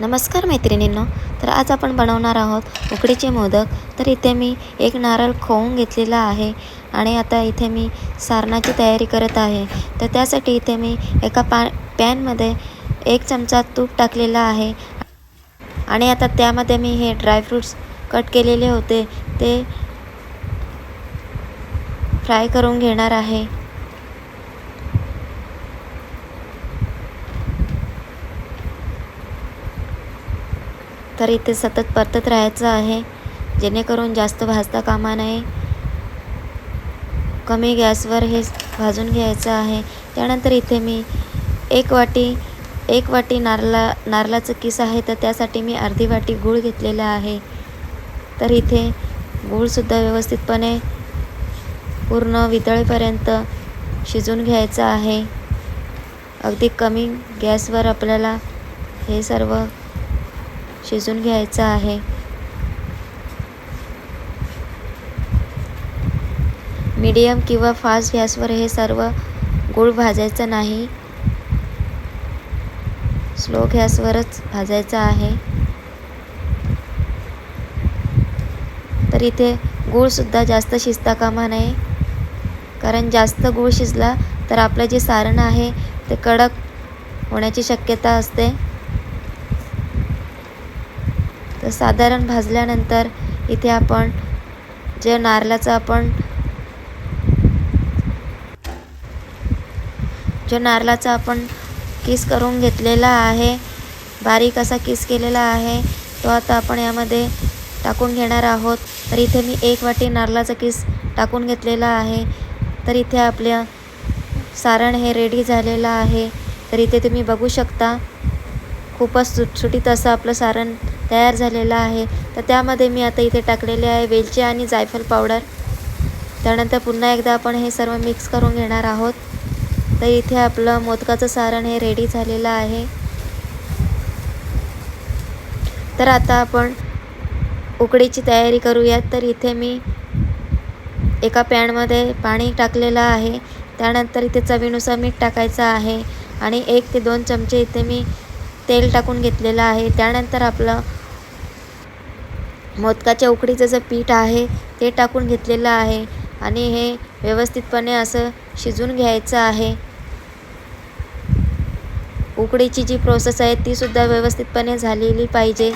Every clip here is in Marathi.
नमस्कार मैत्रिणींनो तर आज आपण बनवणार आहोत उकडीचे मोदक. तर इथे मी एक नारळ खोवून घेतलेला आहे आणि आता इथे मी सारणाची तयारी करत आहे. तर त्यासाठी इथे मी एका पा पॅनमध्ये एक चमचा तूप टाकलेला आहे. आणि आता त्यामध्ये मी हे ड्रायफ्रूट्स कट केलेले होते ते फ्राय करून घेणार आहे. तर इथे सतत परतत राहायचं आहे. जेणेकरून जास्त भाजता कामा नये. कमी गॅसवर हे भाजून घ्यायचं आहे. त्यानंतर इथे मी एक वाटी एक वाटी नारला नारळाचं किस आहे तर त्यासाठी मी अर्धी वाटी गूळ घेतलेला आहे. तर इथे गूळसुद्धा व्यवस्थितपणे पूर्ण वितळेपर्यंत शिजून घ्यायचं आहे. अगदी कमी गॅसवर आपल्याला हे सर्व शिजून घ्यायचं आहे. मीडियम किंवा फास्ट गॅसवर हे सर्व गूळ भाजायचं नाही. स्लो गॅसवरच भाजायचं आहे. तर इथे गूळसुद्धा जास्त शिजता कामा नये. कारण जास्त गूळ शिजला तर आपलं जे सारण आहे ते कडक होण्याची शक्यता असते. तर साधारण भाजल्यानंतर इथे आपण जे नारळाचं आपण जो नारळाचा आपण किस करून घेतलेला आहे बारीक असा किस केलेला आहे तो आता आपण यामध्ये टाकून घेणार आहोत. तर इथे मी एक वाटी नारळाचा किस टाकून घेतलेला आहे. तर इथे आपल्या सारण हे रेडी झालेलं आहे. तर इथे तुम्ही बघू शकता खूपच सुटसुटीत असं आपलं सारण तयार झालेला आहे. तर त्यामध्ये मी आता इथे टाकलेले आहे वेलची आणि जायफळ पावडर. त्यानंतर पुन्हा एकदा आपण हे सर्व मिक्स करून घेणार आहोत. तर इथे आपलं मोदकाचं सारण हे रेडी झालेलं आहे. तर आता आपण उकडीची तयारी करूयात. तर इथे मी एका पॅनमध्ये पाणी टाकलेलं आहे. त्यानंतर इथे चवीनुसार मीठ टाकायचं आहे. आणि एक ते दोन चमचे इथे मी तेल टाकून घेतलेलं आहे. त्यानंतर आपलं मोदकाच्या उकडीचं जे पीठ आहे ते टाकून घेतलेलं आहे आणि हे व्यवस्थितपणे असं शिजून घ्यायचं आहे. उकडीची जी प्रोसेस आहे तीसुद्धा व्यवस्थितपणे झालेली पाहिजे.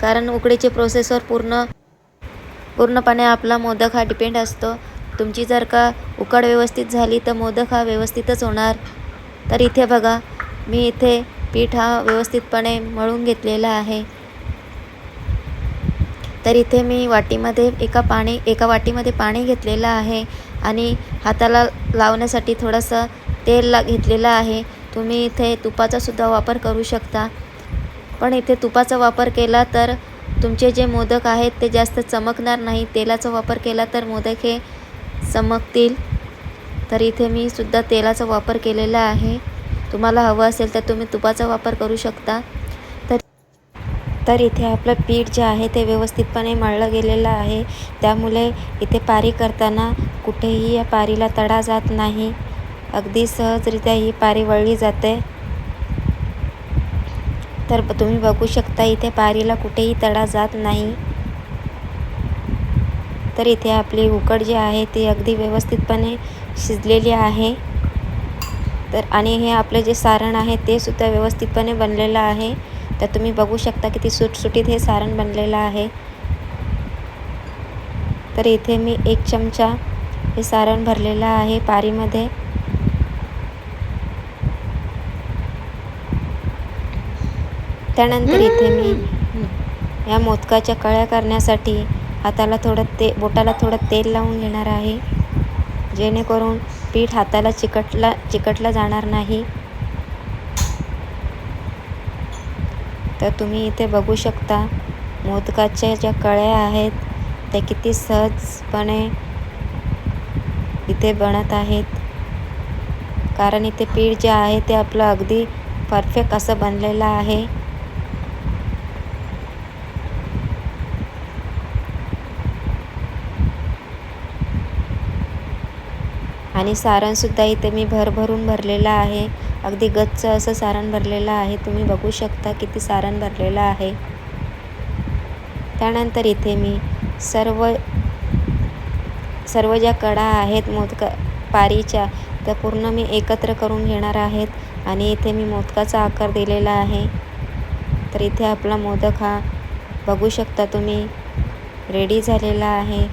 कारण उकडीची प्रोसेसवर पूर्ण पूर्णपणे आपला मोदक हा डिपेंड असतो. तुमची जर का उकड व्यवस्थित झाली तर मोदक हा व्यवस्थितच होणार. तर इथे बघा मी इथे पीठ हा व्यवस्थितपणे मळून घेतलेला आहे. तर इथे मी वाटीमध्ये एका पाणी एका वाटीमध्ये पाणी घेतलेलं आहे आणि हाताला लावण्यासाठी थोडंसं तेल ला घेतलेलं आहे. तुम्ही इथे तुपाचासुद्धा वापर करू शकता. पण इथे तुपाचा वापर केला तर तुमचे जे मोदक आहेत ते जास्त चमकणार नाही. तेलाचा वापर केला तर मोदक हे चमकतील. तर इथे मी सुद्धा तेलाचा वापर केलेला आहे. तुम्हाला हवं असेल तर तुम्ही तुपाचा वापर करू शकता. तर इथे आपलं पीठ जे आहे ते व्यवस्थितपणे मळलं गेलेलं आहे. त्यामुळे इथे पारी करताना कुठेही या पारीला तडा जात नाही. अगदी सहजरित्या ही पारी वळली जाते. तर तुम्ही बघू शकता इथे पारीला कुठेही तडा जात नाही. तर इथे आपली उकड जी आहे ती अगदी व्यवस्थितपणे शिजलेली आहे. तर आणि हे आपले जे सारण आहे ते सुद्धा व्यवस्थितपणे बनलेलं आहे. तर तुम्ही बघू शकता किती सुटसुटीत हे सारण बनलेलं आहे. तर इथे मी एक चमचा हे सारण भरलेलं आहे पारीमध्ये. त्यानंतर इथे मी या मोदकाच्या कळ्या करण्यासाठी हाताला थोडं ते बोटाला थोडं तेल लावून घेणार आहे. जेणेकरून पीठ हाताला चिकटला चिकटला जाणार नाही. तर तुम्ही इथे बघू शकता मोदकाच्या ज्या कळ्या आहेत त्या किती सहजपणे इथे बनत आहेत. कारण इथे पीठ जे आहे ते आपलं अगदी परफेक्ट असं बनलेलं आहे. आणि सारणसुद्धा इथे मी भरभरून भरलेलं आहे. अगदी गच्च असं सारण भरलेलं आहे. तुम्ही बघू शकता किती सारण भरलेलं आहे. त्यानंतर इथे मी सर्व सर्व ज्या कडा आहेत मोदका पारीच्या त्या पूर्ण मी एकत्र करून घेणार आहेत आणि इथे मी मोदकाचा आकार दिलेला आहे. तर इथे आपला मोदक हा बघू शकता तुम्ही रेडी झालेला आहे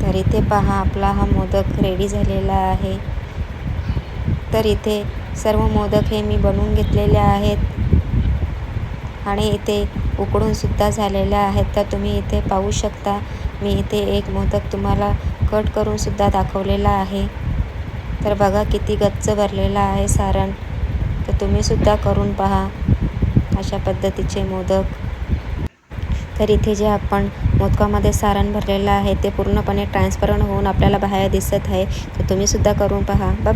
तर इथे पहा आपला हा मोदक रेडी झालेला आहे. तर इथे सर्व मोदक हे मी बनवून घेतलेले आहेत. आणि इथे उकडून सुद्धा झालेले आहेत. तर तुम्ही इथे पाहू शकता मी इथे एक मोदक तुम्हाला कट करून सुद्धा दाखवलेला आहे. तर बघा किती गच्च भरलेला आहे सारण. तर तुम्ही सुद्धा करून पहा अशा पद्धतीचे मोदक. तर इथे जे आपण मोदकामध्ये सारण भरलेलं आहे ते पूर्णपणे ट्रान्सपरंट होऊन आपल्याला बाहेर दिसत आहे. तर तुम्ही सुद्धा करून पहा. बाय